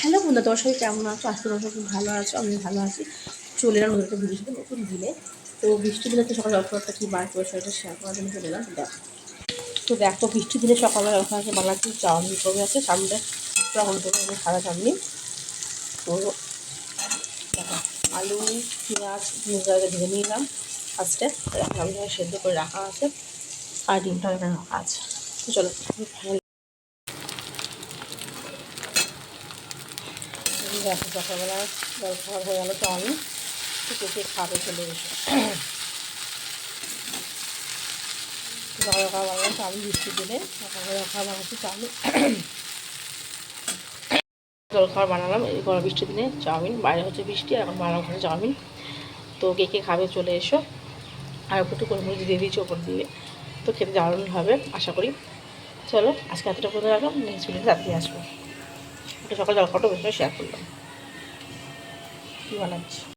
Hello বন্ধু তোমার সবাই কেমন আছো? আজকে তোমার সবাই ভালো আছো আমি ভালো আছি। চলে এলাম নতুন একটা ভিডিও নতুন দিলে তো বৃষ্টি দিনে তো সকালে অফারটা কী বার করে সেটা শেয়ার করার জন্য চলে এলাম। দেখো, তো দেখো, বৃষ্টি দিনে সকালবেলা ওখানে বাংলাদেশ চাউমিন করে আছে। সামনে তখন তো সাদা চাউমিন। তো দেখো, আলু, পেঁয়াজ জায়গায় ভেজে নিলাম ফার্স্টে আমি সেদ্ধ করে রাখা আছে। আর ডিমটা রাখা আছে। তো চলো দেখো সকালবেলা, জল খাওয়া হয়ে গেলো চাউমিন কে কে খাবে চলে এসো। সকাল বানালাম চাউমিন বৃষ্টি দিলে খাওয়া বানাচ্ছি চাউমিন জল খাবার বানালাম, এই গরম বৃষ্টি দিনে চাউমিন, বাইরে হচ্ছে বৃষ্টি, আর এখন বানালাম ওখানে চাউমিন। তো কে কে খাবে চলে এসো। আর একটু কলমরিচ দিয়ে দিয়েছি ওপর দিয়ে, তো খেতে দারুণ হবে, আশা করি। চলো, আজকে এতটা করে রাখলাম, নেক্সট ভিডিওতে রাত্রি আসব। একটা সকালে ফটো শেয়ার করলাম। কী বানাচ্ছি?